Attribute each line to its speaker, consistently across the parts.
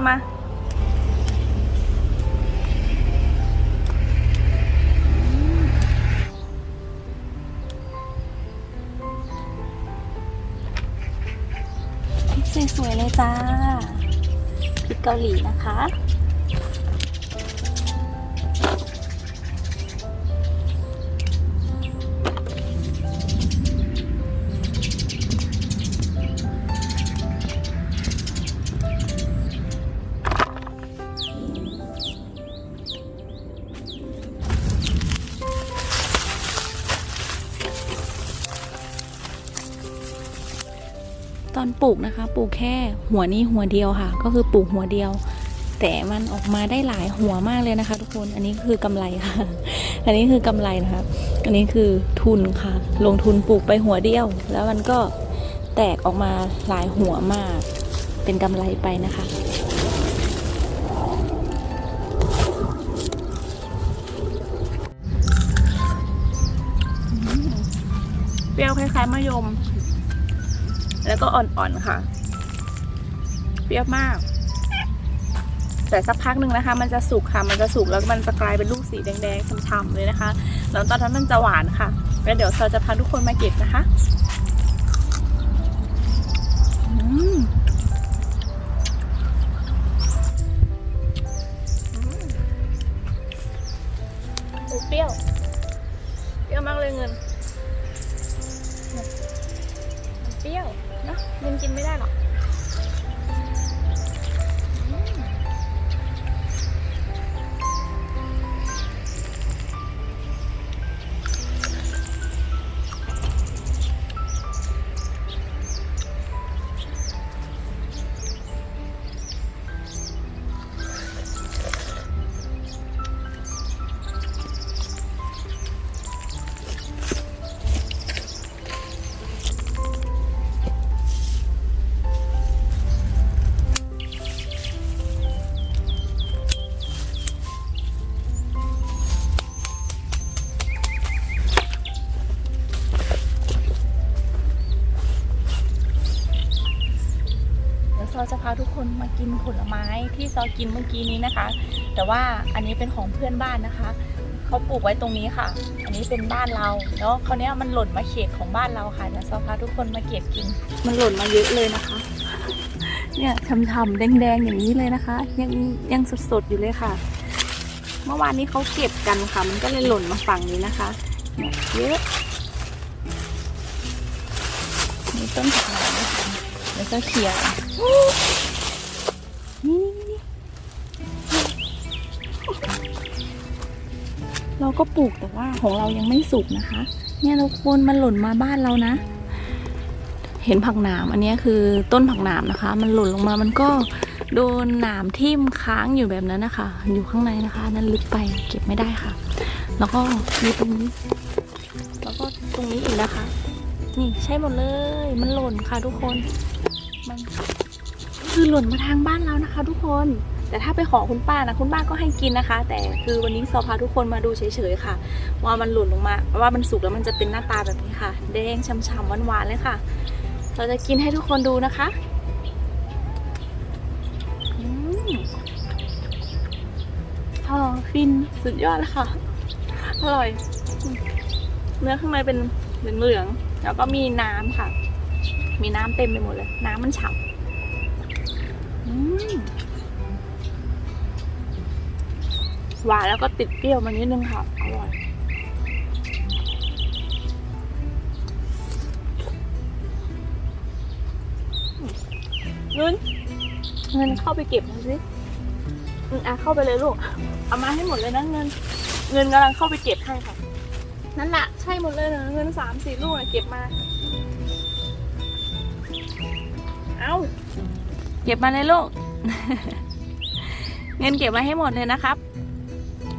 Speaker 1: ดพริกกับซอมา สวยๆเลยจ้าพริกเกาหลีนะคะ ปลูกนะคะ ปลูกแค่หัวนี้หัวเดียวค่ะ ก็คือปลูกหัวเดียว แต่มันออกมาได้หลายหัวมากเลยนะคะ ทุกคนอันนี้คือกำไรค่ะ อันนี้คือกำไรนะคะอันนี้คือทุนค่ะ ลงทุนปลูกไปหัวเดียว แล้วมันก็แตกออกมาหลายหัวมาก เป็นกำไรไปนะคะเปรี้ยวคล้ายๆมะยม แล้วก็อ่อนๆค่ะ เปรี้ยวมาก แต่สักพักหนึ่งนะคะ มันจะสุกค่ะ มันจะสุกแล้วมันจะกลายเป็นลูกสีแดงๆฉ่ำๆเลยนะคะ แล้วตอนนั้นมันจะหวานค่ะ แล้วเดี๋ยวเราจะพาทุกคนมาเก็บนะคะอือเปรี้ยว เปรี้ยวมากเลยเงิน อจะพาทุกคนมากินผลไม้ที่ซอกินเมื่อกี้นี้นะคะ แต่ว่าอันนี้เป็นของเพื่อนบ้านนะคะเขาปลูกไว้ตรงนี้ค่ะ อันนี้เป็นบ้านเราแล้วคราวเนี้ยมันหล่นมาเขตของบ้านเราค่ะเดี๋ยวซอพาทุกคนมาเก็บกิน มันหล่นมาเยอะเลยนะคะ เนี่ยช่ำๆแดงๆอย่างนี้เลยนะคะ ยังยังสดๆอยู่เลยค่ะ เมื่อวานนี้เขาเก็บกันค่ะ มันก็เลยหล่นมาฝั่งนี้นะคะเนี่ยเยอะมีต้นผักหวานด้วยค่ะ แล้วก็เคลียร์นี่นี่นี่เราก็ปลูกแต่ว่าของเรายังไม่สุกนะคะ เนี่ยทุกคนมันหล่นมาบ้านเรานะ เห็นผักหนามอันนี้คือต้นผักหนามนะคะ มันหล่นลงมามันก็โดนหนามทิ่มค้างอยู่แบบนั้นนะคะ อยู่ข้างในนะคะ นั่นลึกไปเก็บไม่ได้ค่ะ แล้วก็มีตรงนี้ แล้วก็ตรงนี้อีกนะคะ นี่ใช่หมดเลย มันหล่นค่ะทุกคน คือหล่นมาทางบ้านเรานะคะ ทุกคน แต่ถ้าไปขอคุณป้านะคุณป้าก็ให้กินนะคะ แต่คือวันนี้ซอพาทุกคนมาดูเฉยๆค่ะ ว่ามันหล่นลงมา ว่ามันสุกแล้วมันจะเป็นหน้าตาแบบนี้ค่ะ แดงฉ่ำๆหวานๆเลยค่ะ เราจะกินให้ทุกคนดูนะคะอืมอ๋อฟินสุดยอดเลยค่ะ อร่อย เนื้อข้างในเป็นเหลืองๆแล้วก็มีน้ำค่ะ มีน้ำเต็มไปหมดเลย น้ำมันฉ่ำ หวานแล้วก็ติดเปรี้ยวมานิดนึงค่ะ อร่อยเงินเงินเข้าไปเก็บมาสิอือะเข้าไปเลยลูก เอามาให้หมดเลยนะเงิน เงินกำลังเข้าไปเก็บให้ค่ะ นั่นแหละใช่หมดเลยนะเงินสามสี่ลูกนะเก็บมา เอาเก็บมาเลยลูก เงินเก็บมาให้หมดเลยนะครับ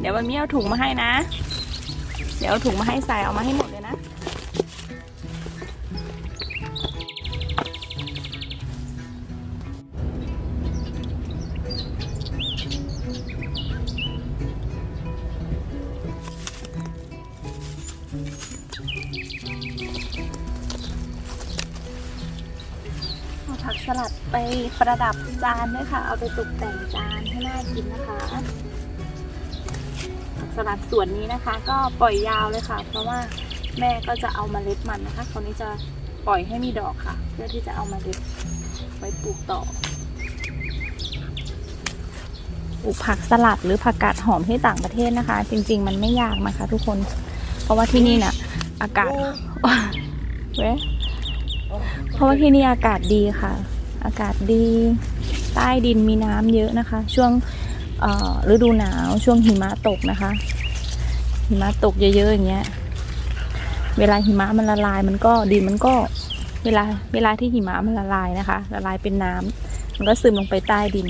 Speaker 1: เดี๋ยววันนี้เอาถุงมาให้นะ เดี๋ยวเอาถุงมาให้ใส่เอามาให้หมดเลยนะผักสลัดไปประดับจานด้วยค่ะ เอาไปตกแต่งจานให้น่ากินนะคะ สลัดส่วนนี้นะคะ ก็ปล่อยยาวเลยค่ะ เพราะว่าแม่ก็จะเอามาเล็ดมันนะคะคราวนี้จะปล่อยให้มีดอกค่ะ เพื่อที่จะเอามาเล็ดไว้ปลูกต่อปลูกผักสลัดหรือผักกาดหอมที่ต่างประเทศนะคะ จริง ๆ มันไม่ยากนะคะ ทุกคน เพราะว่าที่นี่น่ะ อากาศเว้เพราะว่าที่นี่อากาศดีค่ะ อากาศดี ใต้ดินมีน้ำเยอะนะคะ ช่วง ฤดูหนาวช่วงหิมะตกนะคะ หิมะตกเยอะๆอย่างเงี้ย เวลาหิมะมันละลายมันก็ดินมันก็เวลาเวลาที่หิมะมันละลายนะคะ ละลายเป็นน้ำมันก็ซึมลงไปใต้ดิน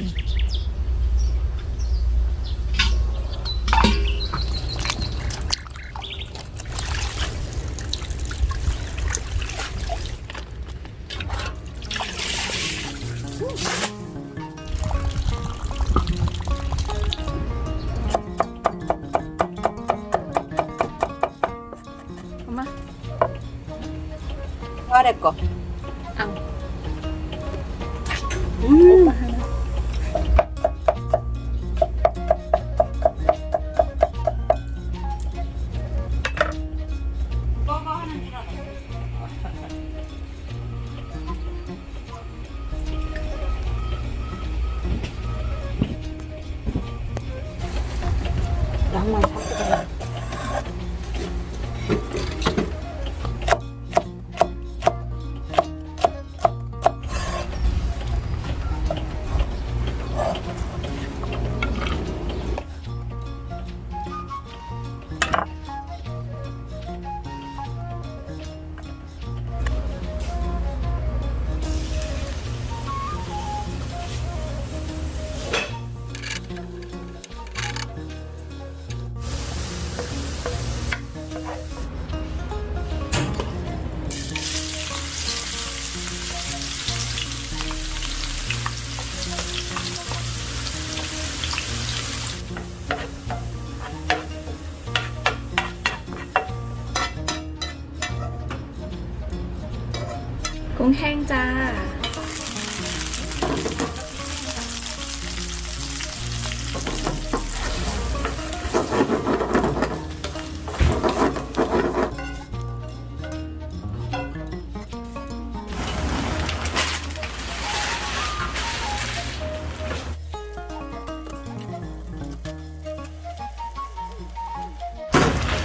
Speaker 2: Vad det går?
Speaker 1: เอ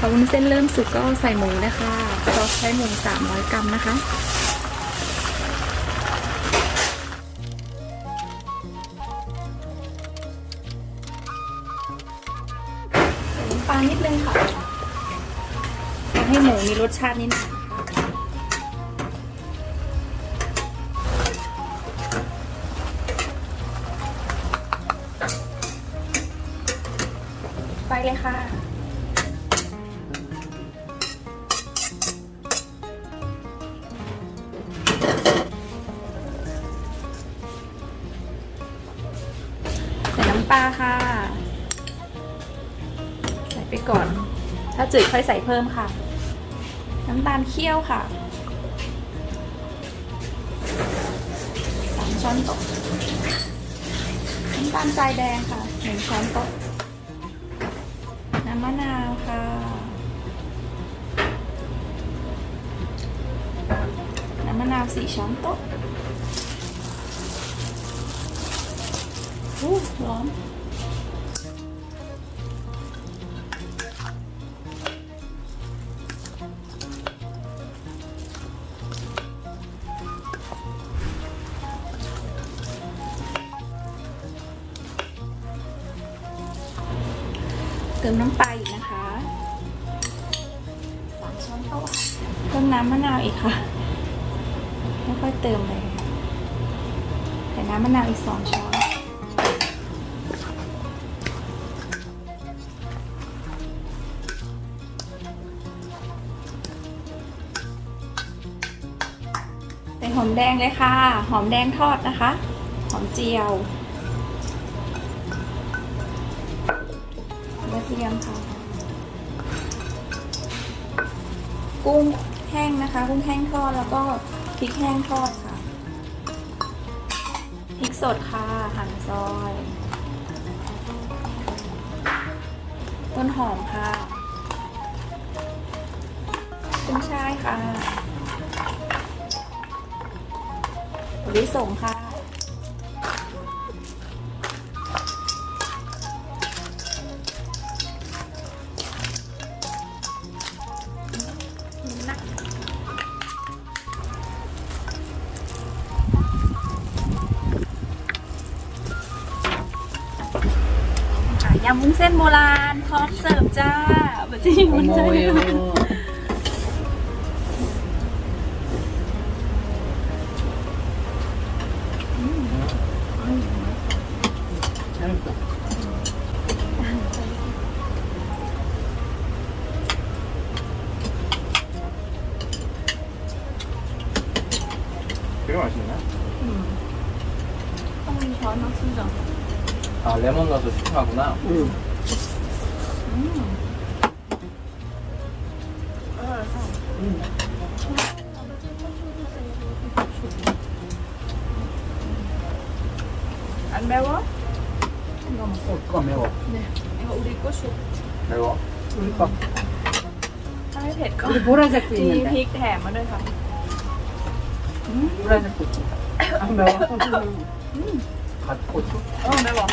Speaker 1: อวุ้นเส้นเริ่มสุกก็ใส่หมูนะคะเราใช้หมู300 กรัมนะคะใส่น้ำปลานิดนึงค่ะให้หมูมีรสชาตินิดนึงไปเลยค่ะ จืดค่อยใส่เพิ่มค่ะ น้ำตาลเคี่ยวค่ะสามช้อนโต๊ะน้ำตาลทรายแดงค่ะหนึ่งช้อนโต๊ะน้ำมะนาวค่ะน้ำมะนาวสี่ช้อนโต๊ะอู้ร้อน ติมน้ำปลาอีกนะคะสามช้อนโต๊ะเติมน้ำมะนาวอีกค่ะไม่ค่อยเติมเลยใส่น้ำมะนาวอีกสองช้อนใส่หอมแดงเลยค่ะ หอมแดงทอดนะคะ หอมเจียว เทียมค่ะ กุ้งแห้งนะคะ กุ้งแห้งทอดแล้วก็พริกแห้งทอดค่ะพริกสดค่ะหั่นซอย ต้นหอมค่ะขึ้นช่ายค่ะวิสงค่ะ ยำวุ้นเส้นโบราณพร้อมเสิร์ฟจ้าบัจจิวุ้นเส้น
Speaker 3: 되게 맛있네.
Speaker 1: ต้องมีช้อน
Speaker 3: 아 레몬 넣어서 시큼하구나.
Speaker 2: 응.
Speaker 1: เออค่ะ
Speaker 2: 응.
Speaker 1: อันแปลว่า
Speaker 2: 어, 그거 매워.
Speaker 1: เนี่ยไอ้อุริโกชุ
Speaker 3: 매워.
Speaker 2: 우리 거.
Speaker 1: ถ้าไม่เผ็ดก็
Speaker 2: 우리 보라색도
Speaker 1: มีพริ
Speaker 2: 있는데.
Speaker 1: กแถมมาด้วยค่ะ
Speaker 2: 보라색도 있지. 안 매워.
Speaker 3: 갓고추?
Speaker 1: 어 매워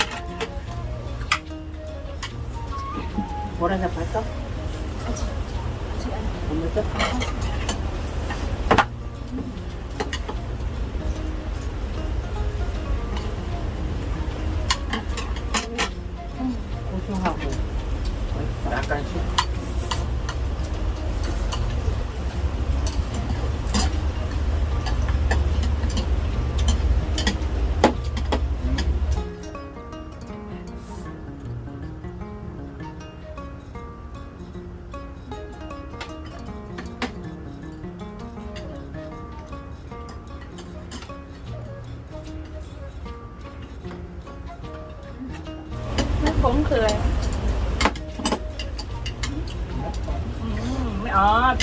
Speaker 2: 뭐라 잡았어? 아직 아직 안 먹었어?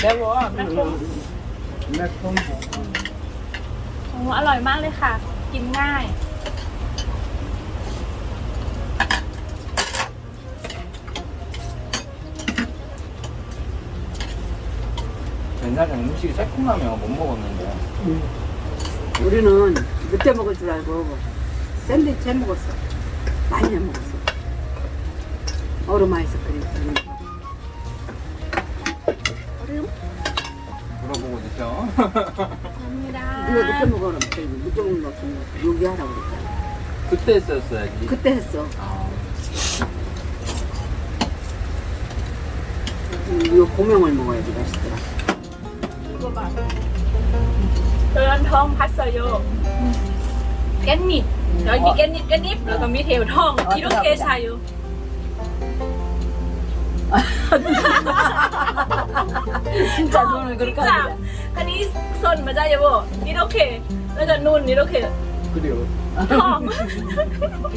Speaker 1: อ๋อแปลว่าไม่คุ้น
Speaker 2: 매콤.
Speaker 1: โอ้อร่อยมากเลยค่ะ กินง่าย
Speaker 3: 옛날에 음식이 새콤하면 못 먹었는데.
Speaker 2: 응. 우리는 늦게 먹을 줄 알고 샌드위치 해 먹었어. 많이 해 먹었어. 얼음 아이스크림.
Speaker 3: 그죠? 네가 늦게
Speaker 1: 감사합니다.
Speaker 2: 먹으라고 그랬지. 늦게 먹는 거 없으면 요기하라고 그랬잖아.
Speaker 3: 그때 했었어야지.
Speaker 2: 그때 했어.
Speaker 3: 아,
Speaker 2: 음, 요 고명을 먹어야지 맛있더라.
Speaker 1: 저는 통 봤어요. 깻잎. 여기
Speaker 2: 아.
Speaker 1: 깻잎, 깻잎. 그리고 밑에 통
Speaker 2: 아,
Speaker 1: 이렇게 사요.
Speaker 2: 진짜 눈을 그렇게 합니다. อัน
Speaker 1: นี้สนมาได้ยังบ่นี่โอเค แล้ว
Speaker 3: ก็นุ่น
Speaker 1: นี่โอเค
Speaker 3: คืเดี๋ยว
Speaker 2: ขอ
Speaker 1: ง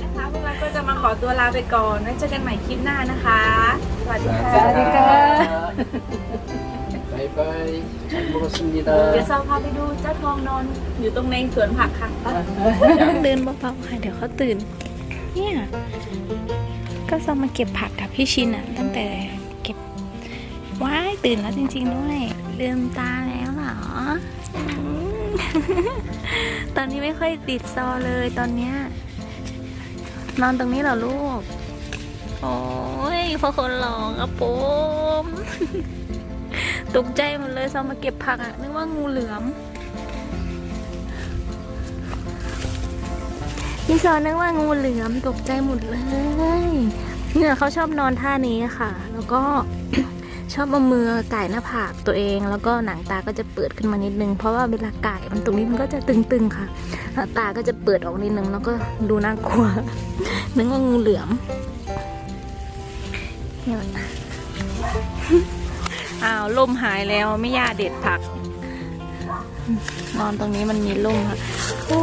Speaker 1: นะคะพวกเราก็จะมาขอตัวลาไปก่อนแล้วเจอกันใหม่คลิปหน้านะคะ สวัสดีค่ะ
Speaker 2: สวัสดี
Speaker 3: ค่ะบายบายมุกสุนิดา
Speaker 1: เดี๋ยวเราพาไปดูเจ้าทองนอนอยู่ตรงในสวนผักค่ะ
Speaker 4: ต้องเดินเบาๆค่ะเดี๋ยวเขาตื่น เนี่ย ก็เรามาเก็บผักกับพี่ชินอะตั้งแต่เก็บว้ายตื่นแล้วจริงๆด้วยลืมตาแล้ว ตอนนี้ไม่ค่อยติดซอเลยตอนเนี้ยนอนตรงนี้เหรอลูก โอ้ยพ่อคนหลอกอะผมตกใจหมดเลยซอมาเก็บผักอะนึกว่างูเหลือมพี่ซอนึกว่างูเหลือมตกใจหมดเลย เนี่ยเขาชอบนอนท่านี้ค่ะ แล้วก็ ชอบเอามือไก่หน้าผากตัวเอง แล้วก็หนังตาก็จะเปิดขึ้นมานิดนึง เพราะว่าเวลาไก่มันตรงนี้มันก็จะตึงๆค่ะแล้วตาก็จะเปิดออกนิดนึงแล้วก็ดูน่ากลัวนึกว่างูเหลือมเนี่ยอ้าวล่มหายแล้วไม่ย่าเด็ดผัก นอนตรงนี้มันมีล่มค่ะโอ้